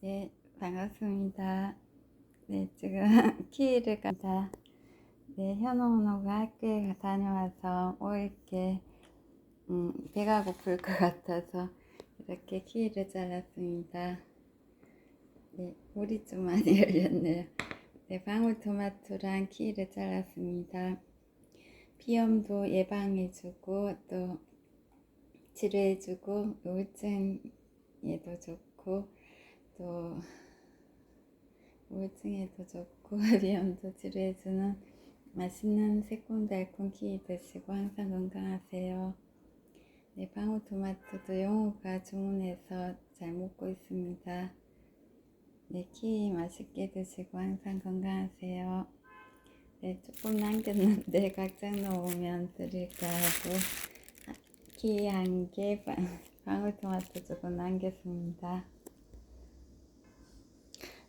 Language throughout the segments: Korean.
네, 반갑습니다. 네, 지금 키를 가다. 네, 현호노가 학교에 다녀와서 오일게 음, 배가 고플 것 같아서 이렇게 키를 잘랐습니다. 네, 물이 좀 많이 열렸네요. 네, 방울토마토랑 키를 잘랐습니다. 비염도 예방해주고 또 치료해주고 우울증에도 좋고 또 우울증에도 좋고 비염도 치료해주는 맛있는 새콤달콤 키위 드시고 항상 건강하세요. 네, 방울토마토도 영호가 주문해서 잘 먹고 있습니다. 네, 키위 맛있게 드시고 항상 건강하세요. 네, 조금 남겼는데 각장 넣으면 드릴까 하고 키위 한 개, 방울토마토 조금 남겼습니다.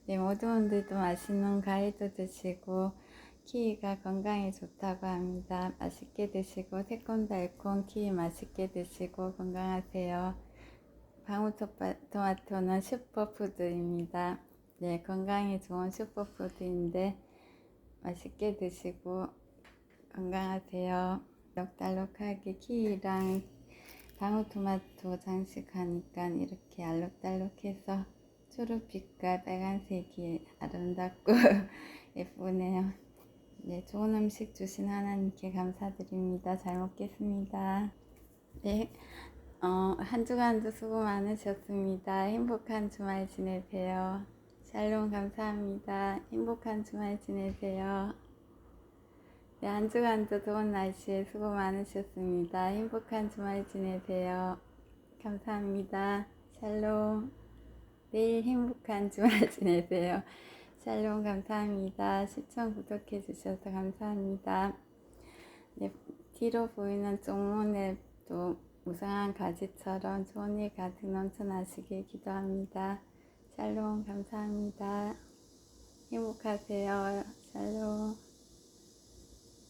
네, 분들도 맛있는 과일도 드시고 키위가 건강에 좋다고 합니다. 맛있게 드시고 새콤달콤 키위 맛있게 드시고 건강하세요. 방울토마토는 슈퍼푸드입니다. 네, 건강에 좋은 슈퍼푸드인데 맛있게 드시고 건강하세요. 알록달록하게 키위랑 방울토마토 장식하니까 이렇게 알록달록해서 초록빛과 빨간색이 아름답고 예쁘네요. 네, 좋은 음식 주신 하나님께 감사드립니다. 잘 먹겠습니다. 네, 어, 한 주간도 수고 많으셨습니다. 행복한 주말 지내세요. 샬롬 감사합니다. 행복한 주말 지내세요. 네, 한 주간도 더운 날씨에 수고 많으셨습니다. 행복한 주말 지내세요. 감사합니다. 샬롬. 내일 행복한 주말 지내세요. 샬롬 감사합니다. 시청 구독해 주셔서 감사합니다. 네, 뒤로 보이는 쪽문에도 무상한 가지처럼 좋은 일 가득 넘쳐나시길 기도합니다. 샬롬 감사합니다. 행복하세요. 샬롬.